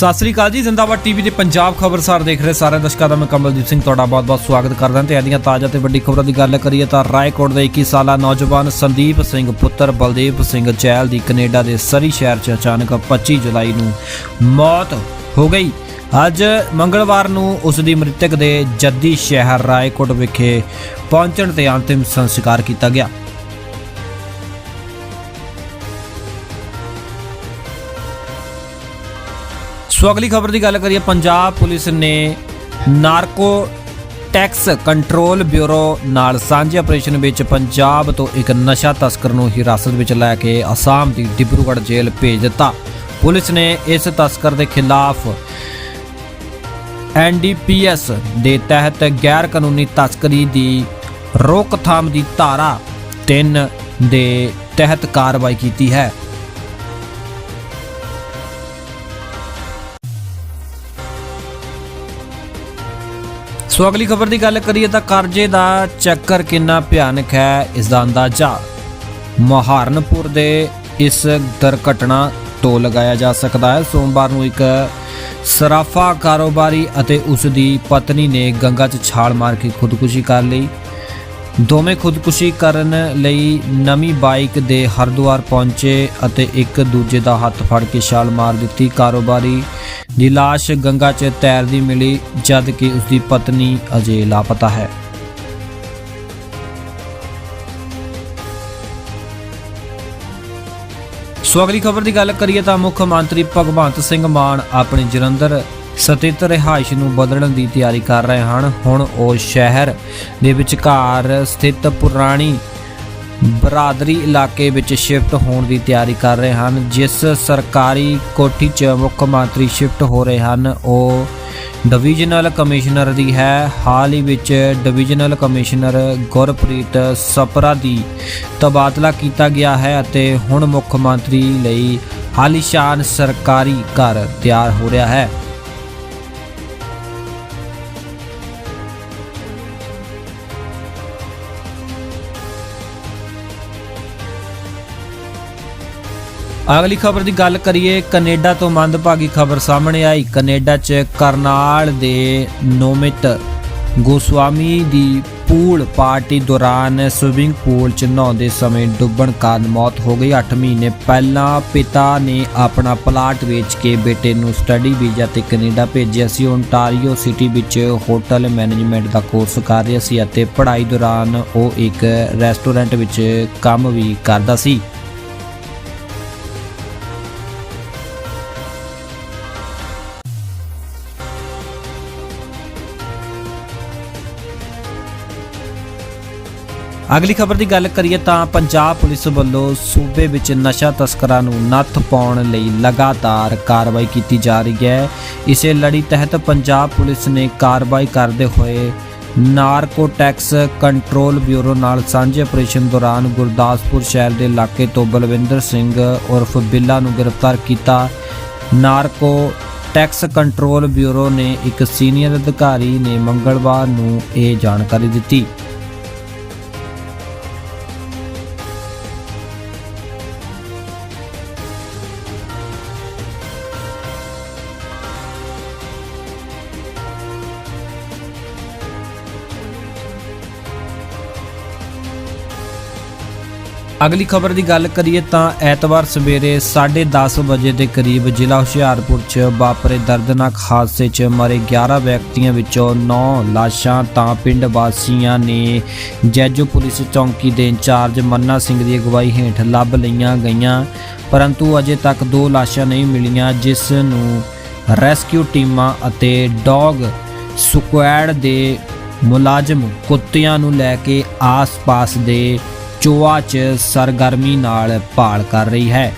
ਸਤਿ ਸ੍ਰੀ ਅਕਾਲ ਜੀ, ਜ਼ਿੰਦਾਬਾਦ ਟੀਵੀ ਦੇ ਪੰਜਾਬ ਖਬਰਸਾਰ ਦੇਖ ਰਹੇ ਸਾਰੇ ਦਰਸ਼ਕਾਂ ਦਾ ਮੈਂ ਕਮਲਦੀਪ ਸਿੰਘ, ਤੁਹਾਡਾ ਬਹੁਤ-ਬਹੁਤ ਸਵਾਗਤ ਕਰਦਾ ਤੇ ਆਦੀਆਂ ਤਾਜ਼ਾ ਤੇ ਵੱਡੀ ਖਬਰਾਂ ਦੀ ਗੱਲ ਕਰੀਏ ਤਾਂ ਰਾਏਕੋਟ ਦੇ 21 ਸਾਲਾ ਨੌਜਵਾਨ ਸੰਦੀਪ ਸਿੰਘ ਪੁੱਤਰ ਬਲਦੇਵ ਸਿੰਘ ਚਹਿਲ ਦੀ ਕੈਨੇਡਾ ਦੇ ਸਰੀ ਸ਼ਹਿਰ 'ਚ ਅਚਾਨਕ 25 ਜੁਲਾਈ ਨੂੰ ਮੌਤ ਹੋ ਗਈ। ਅੱਜ ਮੰਗਲਵਾਰ ਨੂੰ ਉਸ ਦੀ ਮ੍ਰਿਤਕ ਦੇ ਜੱਦੀ ਸ਼ਹਿਰ ਰਾਏਕੋਟ ਵਿਖੇ ਪਹੁੰਚਣ ਤੇ ਅੰਤਿਮ ਸੰਸਕਾਰ ਕੀਤਾ ਗਿਆ। ਸੋ ਅਗਲੀ ਖਬਰ ਦੀ ਗੱਲ ਕਰੀਏ, ਪੰਜਾਬ ਪੁਲਿਸ ਨੇ ਨਾਰਕੋ ਟੈਕਸ ਕੰਟਰੋਲ ਬਿਊਰੋ ਨਾਲ ਸਾਂਝੇ ਆਪਰੇਸ਼ਨ ਵਿੱਚ ਪੰਜਾਬ ਤੋਂ ਇੱਕ ਨਸ਼ਾ ਤਸਕਰ ਨੂੰ ਹਿਰਾਸਤ ਵਿੱਚ ਲੈ ਕੇ ਅਸਾਮ ਦੀ ਡਿਬਰੂਗੜ੍ਹ ਜੇਲ੍ਹ ਭੇਜ ਦਿੱਤਾ। ਪੁਲਿਸ ਨੇ ਇਸ ਤਸਕਰ ਦੇ ਖਿਲਾਫ ਐਨਡੀਪੀਐਸ ਦੇ ਤਹਿਤ ਗੈਰ ਕਾਨੂੰਨੀ ਤਸਕਰੀ ਦੀ ਰੋਕਥਾਮ ਦੀ ਧਾਰਾ 3 ਦੇ ਤਹਿਤ ਕਾਰਵਾਈ ਕੀਤੀ ਹੈ। ਸੋ ਅਗਲੀ ਖਬਰ ਦੀ ਗੱਲ ਕਰੀਏ ਤਾਂ ਕਰਜ਼ੇ ਦਾ ਚੱਕਰ ਕਿੰਨਾ ਭਿਆਨਕ ਹੈ, ਇਸ ਦਾ ਅੰਦਾਜ਼ਾ ਮਹਾਰਨਪੁਰ ਦੇ ਇਸ ਦੁਰਘਟਨਾ ਤੋਂ ਲਗਾਇਆ ਜਾ ਸਕਦਾ ਹੈ। ਸੋਮਵਾਰ ਨੂੰ ਇੱਕ ਸਰਾਫਾ ਕਾਰੋਬਾਰੀ ਅਤੇ ਉਸ ਦੀ ਪਤਨੀ ਨੇ ਗੰਗਾ 'ਚ ਛਾਲ ਮਾਰ ਕੇ ਖੁਦਕੁਸ਼ੀ ਕਰ ਲਈ। ਦੋਵੇਂ ਖੁਦਕੁਸ਼ੀ ਕਰਨ ਲਈ ਨਵੀਂ ਬਾਈਕ ਦੇ ਹਰਦੁਆਰ ਪਹੁੰਚੇ ਅਤੇ ਇੱਕ ਦੂਜੇ ਦਾ ਹੱਥ ਫੜ ਕੇ ਛਾਲ ਮਾਰ ਦਿੱਤੀ। ਕਾਰੋਬਾਰੀ ਦੀ ਲਾਸ਼ ਗੰਗਾ 'ਚ ਤੈਰਦੀ ਮਿਲੀ, ਜਦ ਕਿ ਉਸ ਦੀ ਪਤਨੀ ਅਜੇ ਲਾਪਤਾ ਹੈ। ਸੋ ਅਗਲੀ ਖਬਰ ਦੀ ਗੱਲ ਕਰੀਏ ਤਾਂ ਮੁੱਖ ਮੰਤਰੀ ਭਗਵੰਤ ਸਿੰਘ ਮਾਨ ਆਪਣੇ ਜਲੰਧਰ ਸਥਿਤ ਰਿਹਾਇਸ਼ ਨੂੰ ਬਦਲਣ ਦੀ ਤਿਆਰੀ ਕਰ ਰਹੇ ਹਨ। ਹੁਣ ਉਹ ਸ਼ਹਿਰ ਦੇ ਵਿਚਕਾਰ ਸਥਿਤ ਪੁਰਾਣੀ ਬਰਾਦਰੀ ਇਲਾਕੇ ਵਿੱਚ ਸ਼ਿਫਟ ਹੋਣ ਦੀ ਤਿਆਰੀ ਕਰ ਰਹੇ ਹਨ। ਜਿਸ ਸਰਕਾਰੀ ਕੋਠੀ 'ਚ ਮੁੱਖ ਮੰਤਰੀ ਸ਼ਿਫਟ ਹੋ ਰਹੇ ਹਨ। ਉਹ ਡਿਵੀਜ਼ਨਲ ਕਮਿਸ਼ਨਰ ਦੀ ਹੈ। ਹਾਲ ਹੀ ਵਿੱਚ ਡਿਵੀਜ਼ਨਲ ਕਮਿਸ਼ਨਰ ਗੁਰਪ੍ਰੀਤ ਸਪਰਾ ਦੀ ਤਬਾਦਲਾ ਕੀਤਾ ਗਿਆ ਹੈ ਅਤੇ ਹੁਣ ਮੁੱਖ ਮੰਤਰੀ ਲਈ ਹਾਲੀਸ਼ਾਨ ਸਰਕਾਰੀ ਘਰ ਤਿਆਰ ਹੋ ਰਿਹਾ ਹੈ। ਅਗਲੀ ਖਬਰ ਦੀ ਗੱਲ ਕਰੀਏ, ਕੈਨੇਡਾ ਤੋਂ ਮੰਦਭਾਗੀ ਖਬਰ ਸਾਹਮਣੇ ਆਈ। ਕੈਨੇਡਾ 'ਚ ਕਰਨਾਲ ਦੇ ਨੋਮਿਤ ਗੋਸਵਾਮੀ ਦੀ ਪੂਲ ਪਾਰਟੀ ਦੌਰਾਨ ਸਵਿਮਿੰਗ ਪੂਲ 'ਚ ਨਹਾਉਂਦੇ ਸਮੇਂ ਡੁੱਬਣ ਕਾਰਨ ਮੌਤ ਹੋ ਗਈ। 8 ਮਹੀਨੇ ਪਹਿਲਾਂ ਪਿਤਾ ਨੇ ਆਪਣਾ ਪਲਾਟ ਵੇਚ ਕੇ ਬੇਟੇ ਨੂੰ ਸਟੱਡੀ ਵੀਜ਼ਾ ਤੇ ਕੈਨੇਡਾ ਭੇਜਿਆ ਸੀ। ਓਨਟਾਰੀਓ ਸਿਟੀ ਵਿੱਚ ਹੋਟਲ ਮੈਨੇਜਮੈਂਟ ਦਾ ਕੋਰਸ ਕਰ ਰਿਹਾ ਸੀ ਅਤੇ ਪੜ੍ਹਾਈ ਦੌਰਾਨ ਉਹ ਇੱਕ ਰੈਸਟੋਰੈਂਟ ਵਿੱਚ ਕੰਮ ਵੀ ਕਰਦਾ ਸੀ। ਅਗਲੀ ਖਬਰ ਦੀ ਗੱਲ ਕਰੀਏ ਤਾਂ ਪੰਜਾਬ ਪੁਲਿਸ ਵੱਲੋਂ ਸੂਬੇ ਵਿੱਚ ਨਸ਼ਾ ਤਸਕਰਾਂ ਨੂੰ ਨੱਥ ਪਾਉਣ ਲਈ ਲਗਾਤਾਰ ਕਾਰਵਾਈ ਕੀਤੀ ਜਾ ਰਹੀ ਹੈ। ਇਸੇ ਲੜੀ ਤਹਿਤ ਪੰਜਾਬ ਪੁਲਿਸ ਨੇ ਕਾਰਵਾਈ ਕਰਦੇ ਹੋਏ ਨਾਰਕੋ ਟੈਕਸ ਕੰਟਰੋਲ ਬਿਊਰੋ ਨਾਲ ਸਾਂਝੇ ਆਪਰੇਸ਼ਨ ਦੌਰਾਨ ਗੁਰਦਾਸਪੁਰ ਸ਼ਹਿਰ ਦੇ ਇਲਾਕੇ ਤੋਂ ਬਲਵਿੰਦਰ ਸਿੰਘ ਉਰਫ ਬਿੱਲਾ ਨੂੰ ਗ੍ਰਿਫਤਾਰ ਕੀਤਾ। ਨਾਰਕੋ ਟੈਕਸ ਕੰਟਰੋਲ ਬਿਊਰੋ ਨੇ ਇੱਕ ਸੀਨੀਅਰ ਅਧਿਕਾਰੀ ਨੇ ਮੰਗਲਵਾਰ ਨੂੰ ਇਹ ਜਾਣਕਾਰੀ ਦਿੱਤੀ। ਅਗਲੀ ਖਬਰ ਦੀ ਗੱਲ ਕਰੀਏ ਤਾਂ ਐਤਵਾਰ ਸਵੇਰੇ 10:30 ਵਜੇ ਦੇ ਕਰੀਬ ਜ਼ਿਲ੍ਹਾ ਹੁਸ਼ਿਆਰਪੁਰ 'ਚ ਵਾਪਰੇ ਦਰਦਨਾਕ ਹਾਦਸੇ 'ਚ ਮਰੇ 11 ਵਿਅਕਤੀਆਂ ਵਿੱਚੋਂ 9 ਲਾਸ਼ਾਂ ਤਾਂ ਪਿੰਡ ਵਾਸੀਆਂ ਨੇ ਜੈਜੋ ਪੁਲਿਸ ਚੌਂਕੀ ਦੇ ਇੰਚਾਰਜ ਮੰਨਾ ਸਿੰਘ ਦੀ ਅਗਵਾਈ ਹੇਠ ਲੱਭ ਲਈਆਂ ਗਈਆਂ, ਪਰੰਤੂ ਅਜੇ ਤੱਕ ਦੋ ਲਾਸ਼ਾਂ ਨਹੀਂ ਮਿਲੀਆਂ, ਜਿਸ ਨੂੰ ਰੈਸਕਿਊ ਟੀਮਾਂ ਅਤੇ ਡੌਗ ਸਕੁਐਡ ਦੇ ਮੁਲਾਜ਼ਮ ਕੁੱਤਿਆਂ ਨੂੰ ਲੈ ਕੇ ਆਸ-ਪਾਸ ਦੇ ਚੋਆ 'ਚ ਸਰਗਰਮੀ ਨਾਲ ਭਾਲ ਕਰ ਰਹੀ ਹੈ।